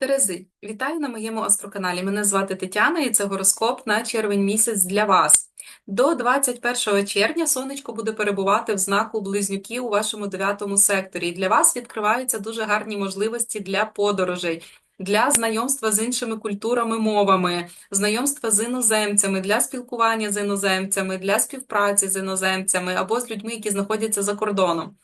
Терези, вітаю на моєму астроканалі. Мене звати Тетяна і це гороскоп на червень місяць для вас. До 21 червня сонечко буде перебувати в знаку Близнюки у вашому дев'ятому секторі. Для вас відкриваються дуже гарні можливості для подорожей, для знайомства з іншими культурами, мовами, знайомства з іноземцями, для спілкування з іноземцями, для співпраці з іноземцями або з людьми, які знаходяться за кордоном.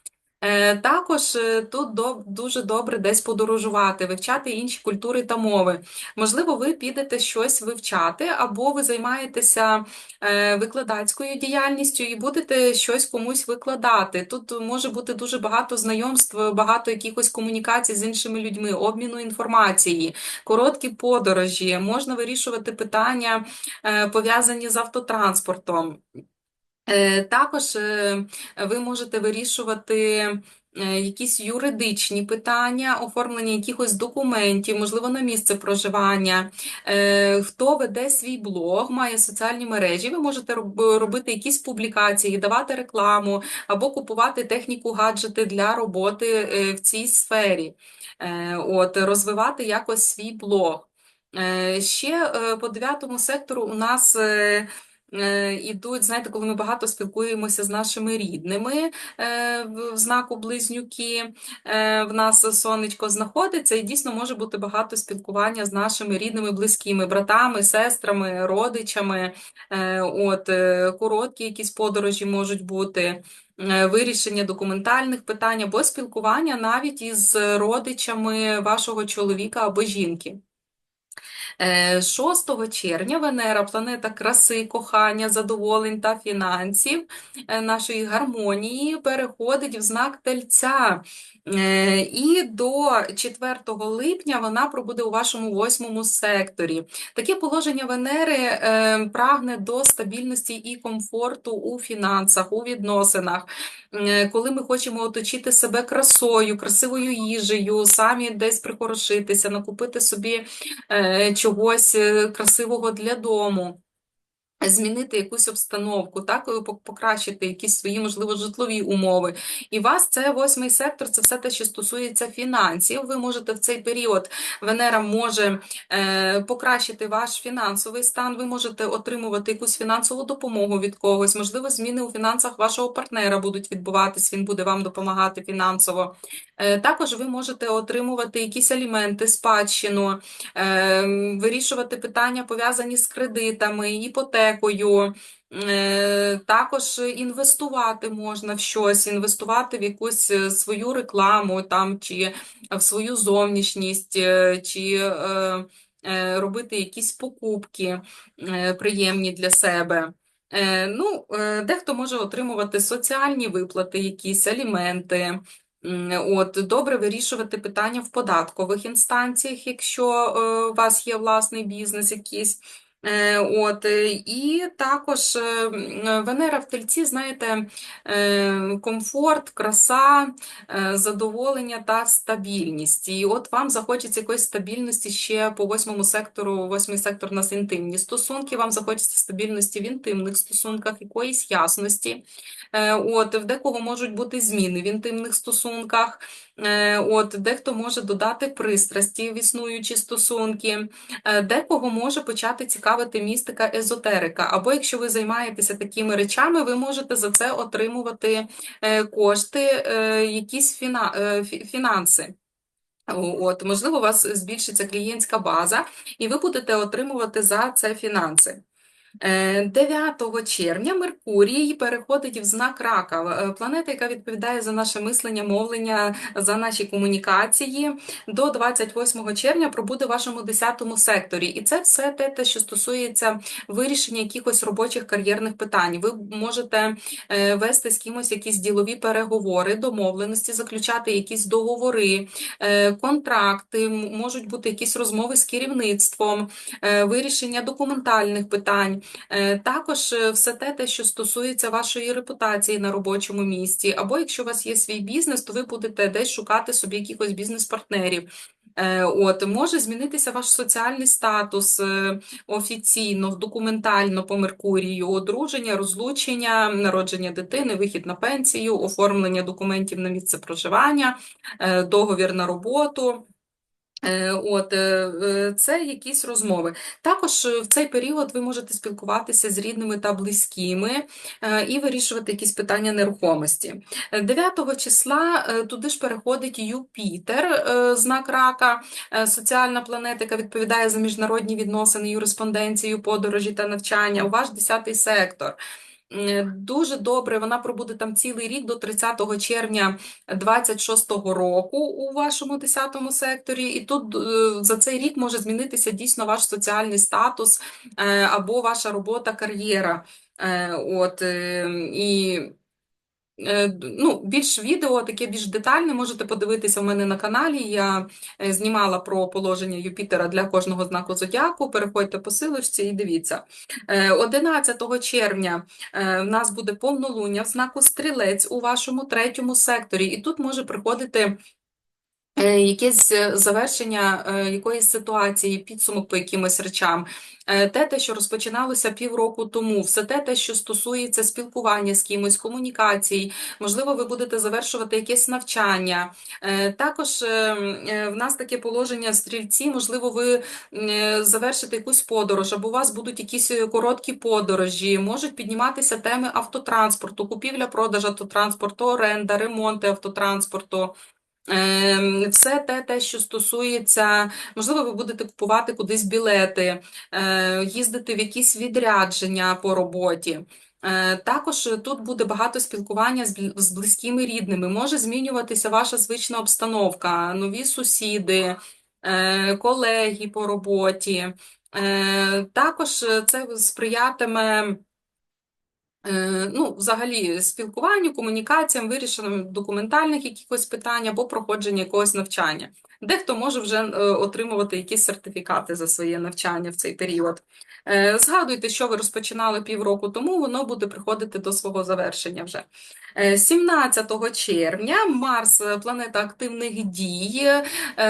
Е, Також е, тут дуже добре десь подорожувати, вивчати інші культури та мови. Можливо, ви підете щось вивчати, або ви займаєтеся е, викладацькою діяльністю і будете щось комусь викладати. Тут може бути дуже багато знайомств, багато якихось комунікацій з іншими людьми, обміну інформації, короткі подорожі, можна вирішувати питання, пов'язані з автотранспортом. Е, Також е, ви можете вирішувати е, якісь юридичні питання, оформлення якихось документів, можливо, на місце проживання. Хто веде свій блог, має соціальні мережі, ви можете робити якісь публікації, давати рекламу або купувати техніку, гаджети для роботи в цій сфері. От, розвивати якось свій блог. Ще по дев'ятому сектору у нас ідуть, знаєте, коли ми багато спілкуємося з нашими рідними е, в знаку Близнюки, е, в нас сонечко знаходиться, і дійсно може бути багато спілкування з нашими рідними, близькими, братами, сестрами, родичами. Е, От, е, короткі якісь подорожі можуть бути. е, Вирішення документальних питань або спілкування навіть із родичами вашого чоловіка або жінки. Е, 6 червня Венера, планета краси, кохання, задоволень та фінансів, е, нашої гармонії, переходить в знак Тельця. Е, І до 4 липня вона пробуде у вашому восьмому секторі. Таке положення Венери е, прагне до стабільності і комфорту у фінансах, у відносинах. Е, Коли ми хочемо оточити себе красою, красивою їжею, самі десь прихорошитися, накупити собі е, чогось е, красивого для дому. Змінити якусь обстановку, так, покращити якісь свої, можливо, житлові умови. І вас це восьмий сектор, це все те, що стосується фінансів. Ви можете в цей період, Венера може е, покращити ваш фінансовий стан, ви можете отримувати якусь фінансову допомогу від когось, можливо, зміни у фінансах вашого партнера будуть відбуватись, він буде вам допомагати фінансово. Е, також ви можете отримувати якісь аліменти, спадщину, е, вирішувати питання, пов'язані з кредитами, іпотекою. Е, Також інвестувати можна в щось, інвестувати в якусь е, свою рекламу там, чи в свою зовнішність, е, чи робити якісь покупки приємні для себе. Ну, дехто може отримувати соціальні виплати, якісь аліменти. От, добре вирішувати питання в податкових інстанціях, якщо у вас є власний бізнес якийсь. Е, От, і також е, Венера в Тельці, знаєте, е, комфорт, краса, задоволення та стабільність. І от вам захочеться якоїсь стабільності ще по восьмому сектору, восьмий сектор у нас інтимні стосунки, вам захочеться стабільності в інтимних стосунках, якоїсь ясності. От, в декого можуть бути зміни в інтимних стосунках. От, дехто може додати пристрасті в існуючі стосунки. Декого може почати цікавити містика, езотерика, або якщо ви займаєтеся такими речами, ви можете за це отримувати е, кошти, е, якісь е, фінанси. От, можливо, у вас збільшиться клієнтська база, і ви будете отримувати за це фінанси. Е, 9 червня Меркурій переходить в знак Рака, е, планета, яка відповідає за наше мислення, мовлення, за наші комунікації. До 28 червня пробуде в вашому 10 секторі. І це все те, те, що стосується вирішення якихось робочих кар'єрних питань. Ви можете е, вести з кимось якісь ділові переговори, домовленості, заключати якісь договори, е, контракти, можуть бути якісь розмови з керівництвом, е, вирішення документальних питань. Е, Також е, все те, те, що стосується вашої репутації на робочому місці, або якщо у вас є свій бізнес, то ви будете десь шукати собі якихось бізнес-партнерів. Е, От, може змінитися ваш соціальний статус офіційно, документально по Меркурію, одруження, розлучення, народження дитини, вихід на пенсію, оформлення документів на місце проживання, договір на роботу. Е, От, е, це якісь розмови. Також е, в цей період ви можете спілкуватися з рідними та близькими і вирішувати якісь питання нерухомості. Е, 9 числа туди ж переходить Юпітер, знак рака, соціальна планета, яка відповідає за міжнародні відносини, юриспонденцію, подорожі та навчання, у ваш 10 сектор. Е, Дуже добре, вона пробуде там цілий рік до 30 червня 26-го року у вашому 10 секторі, і тут е, за цей рік може змінитися дійсно ваш соціальний статус е, або ваша робота, кар'єра. От, і Ну, більш відео, таке більш детальне, можете подивитися у мене на каналі. Я е, знімала про положення Юпітера для кожного знаку зодіаку. Переходьте по силочці і дивіться. Е, 11 червня е, в нас буде повнолуння в знаку Стрілець у вашому третьому секторі, і тут може приходити. Е, Якесь е, завершення е, якоїсь ситуації, підсумок по якимось речам, те, те, що розпочиналося півроку тому, все те, те, що стосується спілкування з кимось, комунікацій, можливо, ви будете завершувати якесь навчання. Також в нас таке положення стрільці, можливо, ви завершите якусь подорож, або у вас будуть якісь короткі подорожі, можуть підніматися теми автотранспорту, купівля-продаж автотранспорту, оренда, ремонти автотранспорту. Ем, Все те, те, що стосується, можливо, ви будете купувати кудись білети, е, їздити в якісь відрядження по роботі. Е, Також тут буде багато спілкування з близькими рідними. Може змінюватися ваша звична обстановка, нові сусіди, е, колеги по роботі. Також це сприятиме. Е, Ну, взагалі, спілкуванню, комунікаціям, вирішенням документальних якихось питань або проходження якогось навчання. Дехто може вже е, отримувати якісь сертифікати за своє навчання в цей період. Е, Згадуйте, що ви розпочинали півроку тому, воно буде приходити до свого завершення вже. Е, 17 червня Марс, планета активних дій,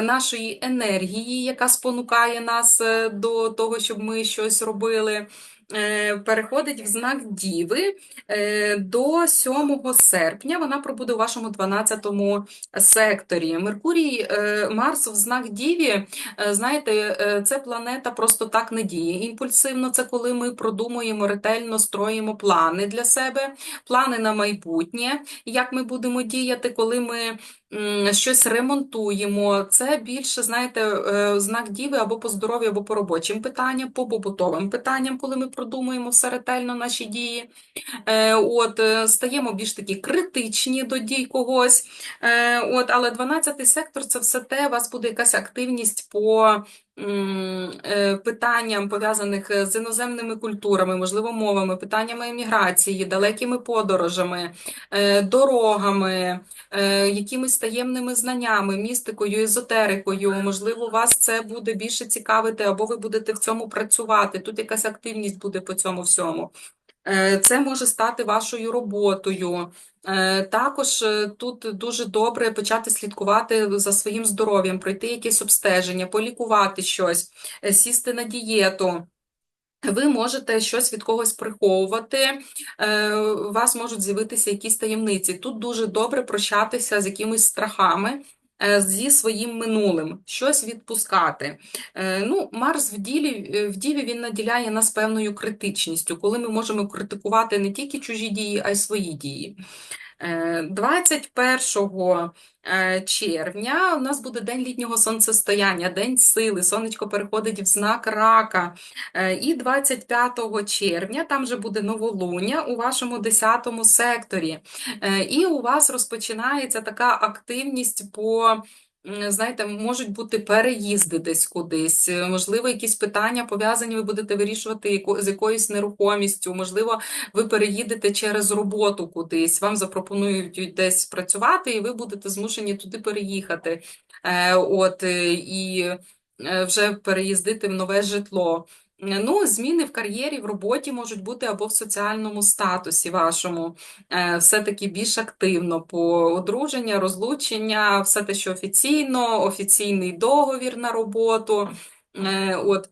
нашої енергії, яка спонукає нас до того, щоб ми щось робили переходить в знак Діви е, до 7 серпня. Вона пробуде у вашому 12 секторі. Меркурій, е, Марс в знак Діві, е, знаєте, е, це планета просто так не діє. Імпульсивно це коли ми продумуємо ретельно, строїмо плани для себе, плани на майбутнє, як ми будемо діяти, коли ми щось ремонтуємо. Це більше, знаєте, е, знак діви або по здоров'ю, або по робочим питанням, по побутовим питанням, коли ми продумуємо все ретельно наші дії. Е, От, е, стаємо більш такі критичні до дій когось. От, але 12 сектор це все те, у вас буде якась активність по питанням, пов'язаних з іноземними культурами, можливо, мовами, питаннями еміграції, далекими подорожами, е, дорогами, е, якимись таємними знаннями, містикою, езотерикою. Можливо, вас це буде більше цікавити, або ви будете в цьому працювати. Тут якась активність буде по цьому всьому. Е, Це може стати вашою роботою. Е, Також е, тут дуже добре почати слідкувати за своїм здоров'ям, пройти якесь обстеження, полікувати щось, сісти на дієту. Ви можете щось від когось приховувати, у вас можуть з'явитися якісь таємниці. Тут дуже добре прощатися з якимись страхами, зі своїм минулим, щось відпускати. Е, Ну, Марс в ділі, е, в ділі він наділяє нас певною критичністю, коли ми можемо критикувати не тільки чужі дії, а й свої дії. Е, 21 е, червня у нас буде день літнього сонцестояння, день сили. Сонечко переходить в знак рака. Е, І 25 червня там же буде новолуння у вашому 10 секторі. Е, І у вас розпочинається така активність по. Знаєте, можуть бути переїзди десь кудись, можливо, якісь питання пов'язані, ви будете вирішувати з якоюсь нерухомістю, можливо, ви переїдете через роботу кудись, вам запропонують десь працювати, і ви будете змушені туди переїхати. Е, От, і е, вже переїздити в нове житло. Ну, зміни в кар'єрі, в роботі можуть бути або в соціальному статусі вашому, Е, все-таки більш активно по одруження, розлучення, все те, що офіційно, офіційний договір на роботу. Е, От,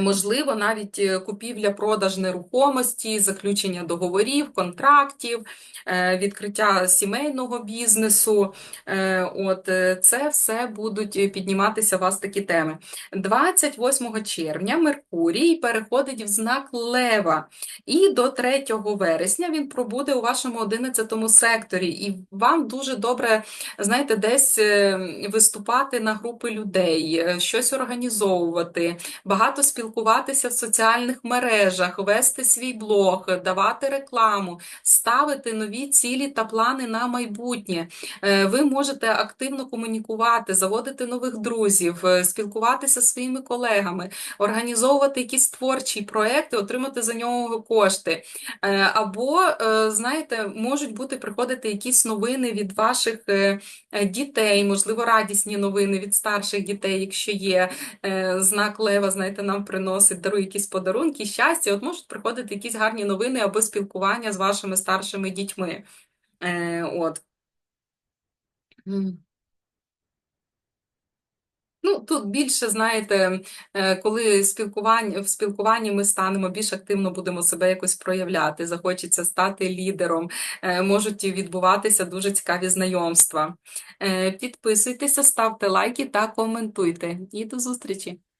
Можливо, навіть е, купівля-продаж нерухомості, заключення договорів, контрактів, е, відкриття сімейного бізнесу. Е, От це все будуть підніматися у вас такі теми. 28 червня Меркурій переходить в знак Лева, і до 3 вересня він пробуде у вашому 11 секторі, і вам дуже добре, знаєте, десь виступати на групи людей, щось організовувати багато спілкуватися в соціальних мережах, вести свій блог, давати рекламу, ставити нові цілі та плани на майбутнє. Е, Ви можете активно комунікувати, заводити нових друзів, е, спілкуватися зі своїми колегами, організовувати якісь творчі проекти, отримати за нього кошти. Е, Або, знаєте, можуть бути приходити якісь новини від ваших дітей, можливо, радісні новини від старших дітей, якщо є. Знак Лева, знаєте, нам приносить, дарує якісь подарунки, щастя. От можуть приходити якісь гарні новини або спілкування з вашими старшими дітьми. Е, От. Ну, тут більше, знаєте, е, коли спілкування, в спілкуванні ми станемо більш активно будемо себе якось проявляти, захочеться стати лідером, е, можуть відбуватися дуже цікаві знайомства. Е, Підписуйтеся, ставте лайки та коментуйте. І до зустрічі!